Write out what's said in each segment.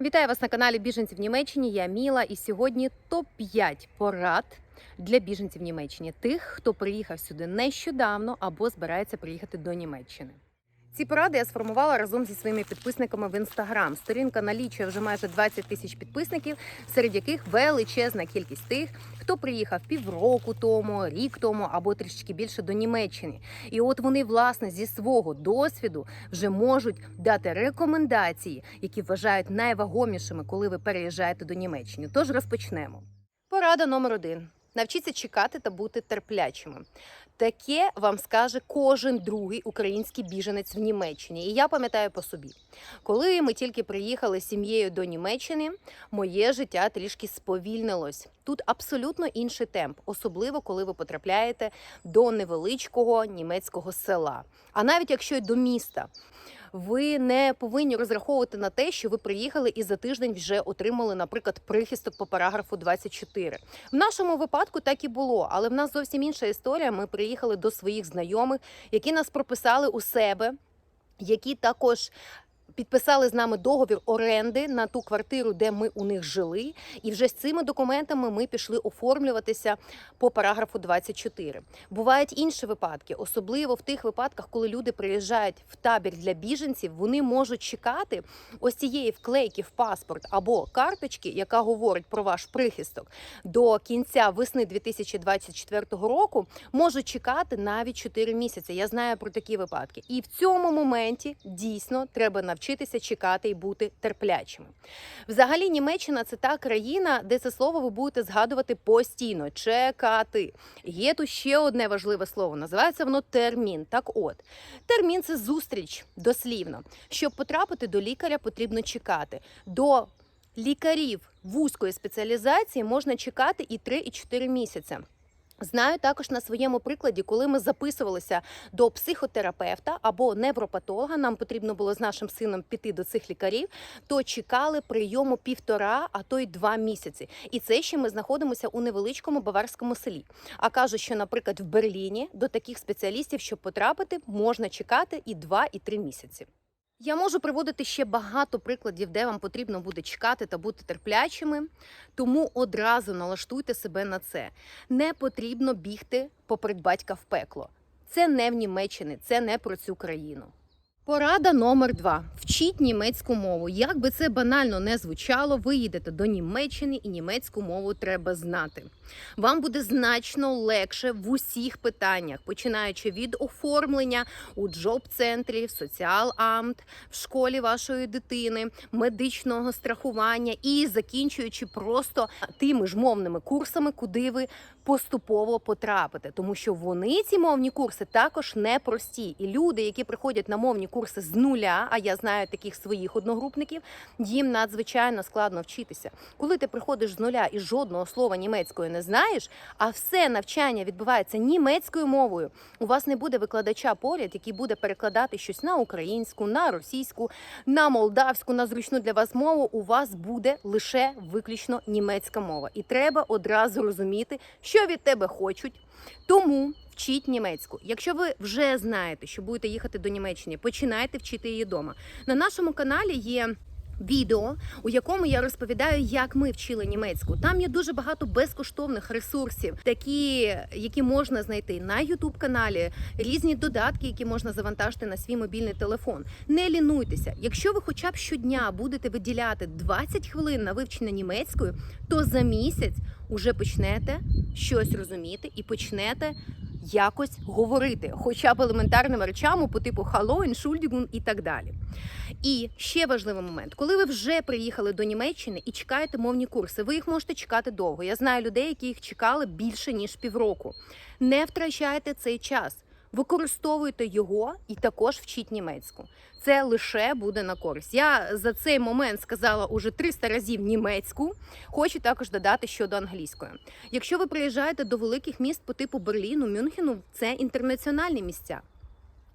Вітаю вас на каналі Біженців Німеччині. Я Міла, і сьогодні топ-5 порад для біженців в Німеччині, тих, хто приїхав сюди нещодавно або збирається приїхати до Німеччини. Ці поради я сформувала разом зі своїми підписниками в інстаграм. Сторінка налічує вже майже 20 тисяч підписників, серед яких величезна кількість тих, хто приїхав півроку тому, рік тому або трішки більше до Німеччини. І от вони, власне, зі свого досвіду вже можуть дати рекомендації, які вважають найвагомішими, коли ви переїжджаєте до Німеччини. Тож розпочнемо. Порада номер один: навчіться чекати та бути терплячими. Таке вам скаже кожен другий український біженець в Німеччині. І я пам'ятаю по собі, коли ми тільки приїхали з сім'єю до Німеччини, моє життя трішки сповільнилось. Тут абсолютно інший темп, особливо коли ви потрапляєте до невеличкого німецького села. А навіть якщо й до міста. Ви не повинні розраховувати на те, що ви приїхали і за тиждень вже отримали, наприклад, прихисток по параграфу 24. В нашому випадку так і було, але в нас зовсім інша історія. Ми приїхали до своїх знайомих, які нас прописали у себе, які також. Підписали з нами договір оренди на ту квартиру, де ми у них жили, і вже з цими документами ми пішли оформлюватися по параграфу 24. Бувають інші випадки, особливо в тих випадках, коли люди приїжджають в табір для біженців, вони можуть чекати ось цієї вклейки в паспорт або карточки, яка говорить про ваш прихисток, до кінця весни 2024 року, можуть чекати навіть 4 місяці. Я знаю про такі випадки, і в цьому моменті дійсно треба навчитися чекати і бути терплячими. Взагалі, Німеччина це та країна, де це слово ви будете згадувати постійно чекати. Є тут ще одне важливе слово. Називається воно термін. Так, от термін це зустріч дослівно. Щоб потрапити до лікаря, потрібно чекати. До лікарів вузької спеціалізації можна чекати і 3, і 4 місяці. Знаю також на своєму прикладі, коли ми записувалися до психотерапевта або невропатолога, нам потрібно було з нашим сином піти до цих лікарів, то чекали прийому півтора, а то й два місяці. І це ще ми знаходимося у невеличкому баварському селі. А кажуть, що, наприклад, в Берліні до таких спеціалістів, щоб потрапити, можна чекати і два, і три місяці. Я можу приводити ще багато прикладів, де вам потрібно буде чекати та бути терплячими, тому одразу налаштуйте себе на це. Не потрібно бігти поперед батька в пекло. Це не в Німеччині, це не про цю країну. Порада номер два: вчіть німецьку мову. Як би це банально не звучало, ви їдете до Німеччини і німецьку мову треба знати. Вам буде значно легше в усіх питаннях, починаючи від оформлення у джоб-центрі, в соціал-амт, в школі вашої дитини, медичного страхування і закінчуючи просто тими ж мовними курсами, куди ви поступово потрапите, тому що вони ці мовні курси також непрості. І люди, які приходять на мовні курси з нуля, а я знаю таких своїх одногрупників, їм надзвичайно складно вчитися. Коли ти приходиш з нуля і жодного слова німецької не знаєш, а все навчання відбувається німецькою мовою. У вас не буде викладача поряд, який буде перекладати щось на українську, на російську, на молдавську, на зручну для вас мову. У вас буде лише виключно німецька мова, і треба одразу розуміти, що від тебе хочуть. Тому вчіть німецьку. Якщо ви вже знаєте, що будете їхати до Німеччини, починайте вчити її вдома. На нашому каналі є. Відео, у якому я розповідаю, як ми вчили німецьку. Там є дуже багато безкоштовних ресурсів, такі, які можна знайти на youtube каналі, різні додатки, які можна завантажити на свій мобільний телефон. Не лінуйтеся. Якщо ви хоча б щодня будете виділяти 20 хвилин на вивчення німецької, то за місяць уже почнете щось розуміти і почнете якось говорити, хоча б елементарними речами по типу «Hallo, Entschuldigung» і так далі. І ще важливий момент, коли ви вже приїхали до Німеччини і чекаєте мовні курси, ви їх можете чекати довго. Я знаю людей, які їх чекали більше ніж півроку. Не втрачайте цей час. Використовуйте його і також вчіть німецьку. Це лише буде на користь. Я за цей момент сказала уже 300 разів німецьку. Хочу також додати щодо англійської. Якщо ви приїжджаєте до великих міст по типу Берліну, Мюнхену, це інтернаціональні місця.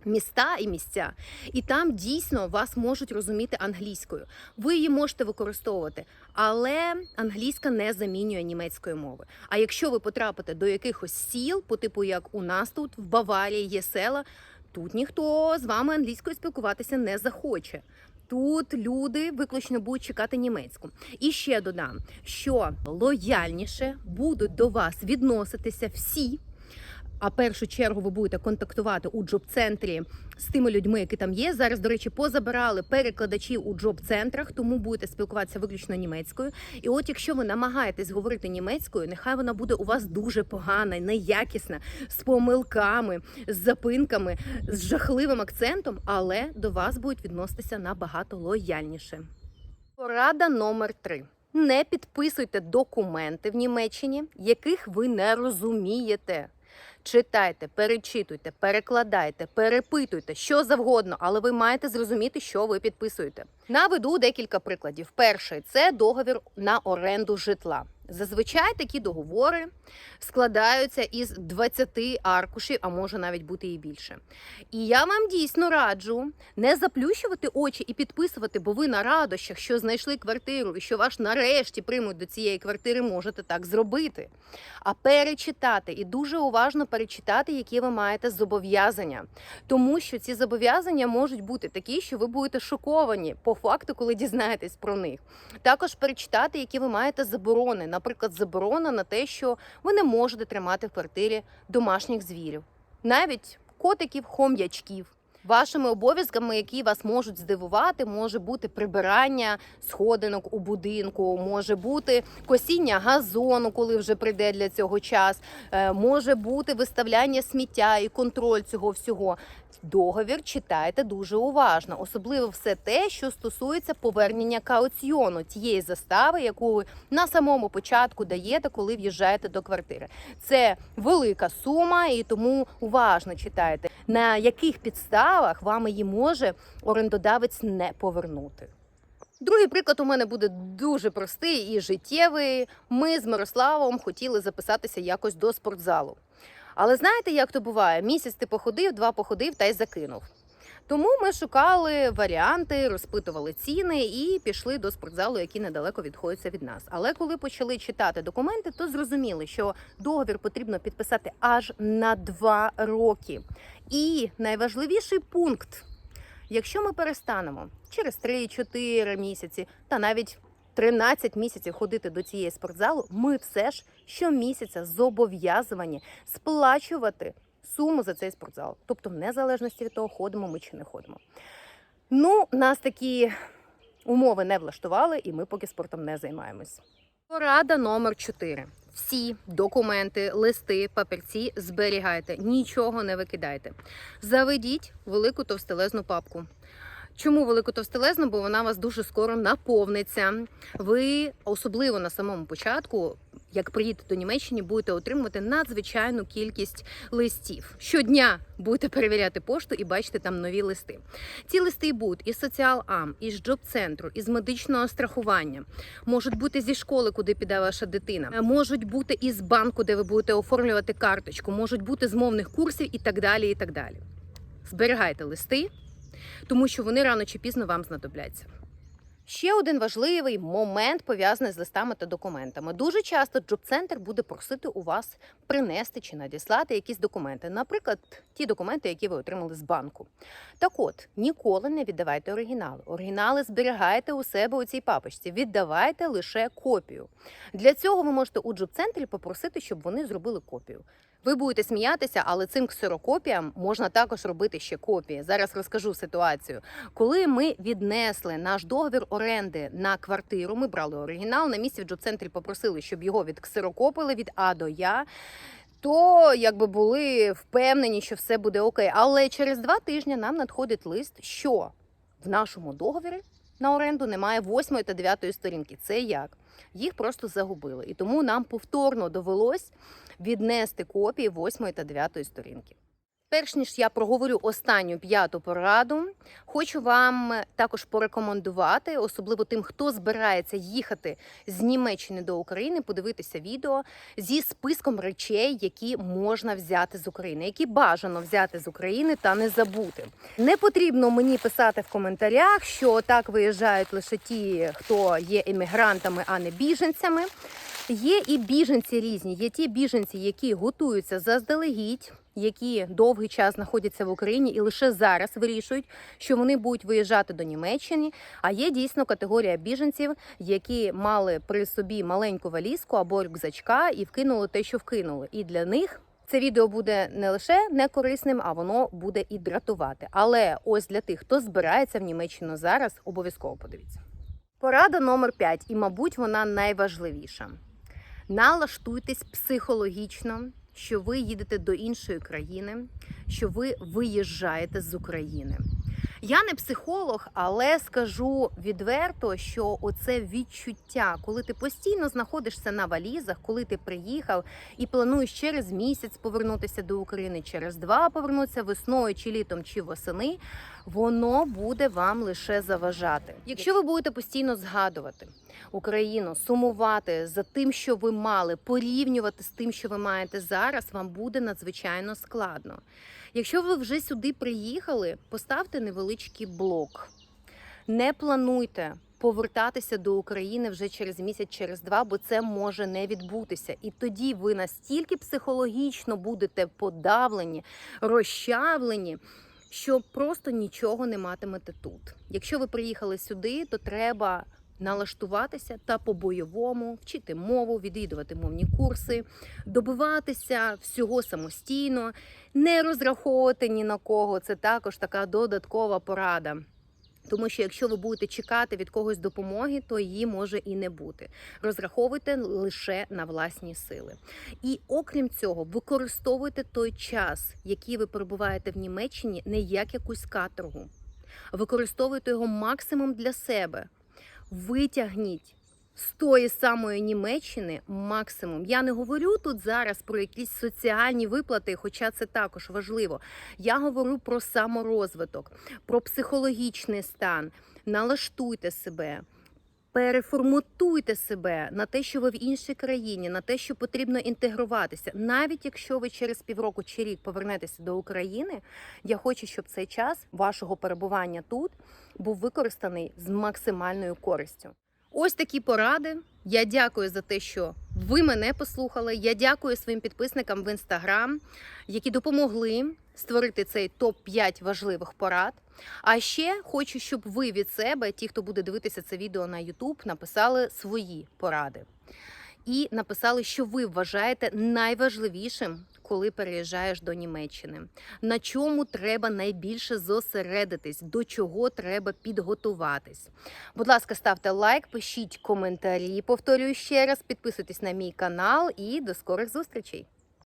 Міста і місця, і там дійсно вас можуть розуміти англійською. Ви її можете використовувати, але англійська не замінює німецької мови. А якщо ви потрапите до якихось сіл, по типу як у нас тут в Баварії є села, тут ніхто з вами англійською спілкуватися не захоче. Тут люди виключно будуть чекати німецьку. І ще додам, що лояльніше будуть до вас відноситися всі. А першу чергу ви будете контактувати у джоб-центрі з тими людьми, які там є. Зараз, до речі, позабирали перекладачів у джоб-центрах, тому будете спілкуватися виключно німецькою. І от якщо ви намагаєтесь говорити німецькою, нехай вона буде у вас дуже погана, неякісна, з помилками, з запинками, з жахливим акцентом, але до вас будуть відноситися набагато лояльніше. Порада номер три. Не підписуйте документи в Німеччині, яких ви не розумієте. Читайте, перечитуйте, перекладайте, перепитуйте, що завгодно, але ви маєте зрозуміти, що ви підписуєте. Наведу декілька прикладів. Перший це договір на оренду житла. Зазвичай такі договори складаються із 20 аркушів, а може навіть бути і більше. І я вам дійсно раджу не заплющувати очі і підписувати, бо ви на радощах, що знайшли квартиру і що ваш нарешті приймуть до цієї квартири, можете так зробити. А перечитати і дуже уважно перечитати, які ви маєте зобов'язання. Тому що ці зобов'язання можуть бути такі, що ви будете шоковані по факту, коли дізнаєтесь про них. Також перечитати, які ви маєте заборони. Наприклад, заборона на те, що ви не можете тримати в квартирі домашніх звірів, навіть котиків, хом'ячків. Вашими обов'язками, які вас можуть здивувати, може бути прибирання сходинок у будинку, може бути косіння газону, коли вже прийде для цього час, е, може бути виставляння сміття і контроль цього всього. Договір читайте дуже уважно, особливо все те, що стосується повернення кауціону, тієї застави, яку ви на самому початку даєте, коли в'їжджаєте до квартири. Це велика сума, і тому уважно читайте, на яких підставах вам її може орендодавець не повернути. Другий приклад у мене буде дуже простий і життєвий. Ми з Мирославом хотіли записатися якось до спортзалу. Але знаєте, як то буває? Місяць ти походив, два походив та й закинув. Тому ми шукали варіанти, розпитували ціни і пішли до спортзалу, який недалеко відходиться від нас. Але коли почали читати документи, то зрозуміли, що договір потрібно підписати аж на два роки. І найважливіший пункт: якщо ми перестанемо через 3-4 місяці та навіть 13 місяців ходити до цієї спортзалу, ми все ж щомісяця зобов'язані сплачувати суму за цей спортзал. Тобто, в незалежності від того, ходимо ми чи не ходимо. Ну, нас такі умови не влаштували, і ми поки спортом не займаємось. Порада номер 4. Всі документи, листи, папірці зберігайте, нічого не викидайте. Заведіть велику товстелезну папку. Чому велику товстелезну? Бо вона вас дуже скоро наповниться. Ви особливо на самому початку, як приїдете до Німеччини, будете отримувати надзвичайну кількість листів. Щодня будете перевіряти пошту і бачите там нові листи. Ці листи будуть із соціал-ам, із джоб-центру, із медичного страхування, можуть бути зі школи, куди піде ваша дитина, можуть бути із банку, де ви будете оформлювати карточку, можуть бути з мовних курсів і так далі. І так далі. Зберігайте листи тому що вони рано чи пізно вам знадобляться. Ще один важливий момент пов'язаний з листами та документами. Дуже часто джоб-центр буде просити у вас принести чи надіслати якісь документи, наприклад, ті документи, які ви отримали з банку. Так от, ніколи не віддавайте оригінали. Оригінали зберігайте у себе у цій папочці, віддавайте лише копію. Для цього ви можете у джоб-центрі попросити, щоб вони зробили копію. Ви будете сміятися, але цим ксерокопіям можна також робити ще копії. Зараз розкажу ситуацію. Коли ми віднесли наш договір оренди на квартиру, ми брали оригінал. На місці в джоб-центрі попросили, щоб його відксерокопили від А до Я. То якби були впевнені, що все буде окей. Але через два тижні нам надходить лист, що в нашому договорі на оренду немає восьмої та дев'ятої сторінки. Це як? Їх просто загубили. І тому нам повторно довелось віднести копії восьмої та дев'ятої сторінки. Перш ніж я проговорю останню п'яту пораду, хочу вам також порекомендувати, особливо тим, хто збирається їхати з Німеччини до України, подивитися відео зі списком речей, які можна взяти з України, які бажано взяти з України та не забути. Не потрібно мені писати в коментарях, що так виїжджають лише ті, хто є емігрантами, а не біженцями. Є і біженці різні. Є ті біженці, які готуються заздалегідь які довгий час знаходяться в Україні і лише зараз вирішують, що вони будуть виїжджати до Німеччини. А є дійсно категорія біженців, які мали при собі маленьку валізку або рюкзачка і вкинули те, що вкинули. І для них це відео буде не лише не корисним, а воно буде і дратувати. Але ось для тих, хто збирається в Німеччину зараз, обов'язково подивіться. Порада номер 5, і, мабуть, вона найважливіша. Налаштуйтесь психологічно, що ви їдете до іншої країни, що ви виїжджаєте з України. Я не психолог, але скажу відверто, що оце відчуття, коли ти постійно знаходишся на валізах, коли ти приїхав і плануєш через місяць повернутися до України, через два повернутися весною, чи літом, чи восени, воно буде вам лише заважати. Якщо ви будете постійно згадувати Україну, сумувати за тим, що ви мали, порівнювати з тим, що ви маєте зараз, вам буде надзвичайно складно. Якщо ви вже сюди приїхали, поставте невеличкий блок. Не плануйте повертатися до України вже через місяць, через два, бо це може не відбутися. І тоді ви настільки психологічно будете подавлені, розчавлені. Що просто нічого не матимете тут. Якщо ви приїхали сюди, то треба налаштуватися та по-бойовому вчити мову, відвідувати мовні курси, добиватися всього самостійно, не розраховувати ні на кого. Це також така додаткова порада. Тому що якщо ви будете чекати від когось допомоги, то її може і не бути. Розраховуйте лише на власні сили. І окрім цього, використовуйте той час, який ви перебуваєте в Німеччині, не як якусь каторгу. Використовуйте його максимум для себе. Витягніть з тої самої Німеччини максимум. Я не говорю тут зараз про якісь соціальні виплати, хоча це також важливо. Я говорю про саморозвиток, про психологічний стан. Налаштуйте себе. Переформатуйте себе на те, що ви в іншій країні, на те, що потрібно інтегруватися. Навіть якщо ви через півроку чи рік повернетеся до України, я хочу, щоб цей час вашого перебування тут був використаний з максимальною користю. Ось такі поради. Я дякую за те, що ви мене послухали. Я дякую своїм підписникам в інстаграм, які допомогли створити цей топ 5 важливих порад. А ще хочу, щоб ви від себе, ті, хто буде дивитися це відео на YouTube, написали свої поради і написали, що ви вважаєте найважливішим, коли переїжджаєш до Німеччини. На чому треба найбільше зосередитись, до чого треба підготуватись. Будь ласка, ставте лайк, пишіть коментарі. Повторюю ще раз, підписуйтесь на мій канал і до скорих зустрічей.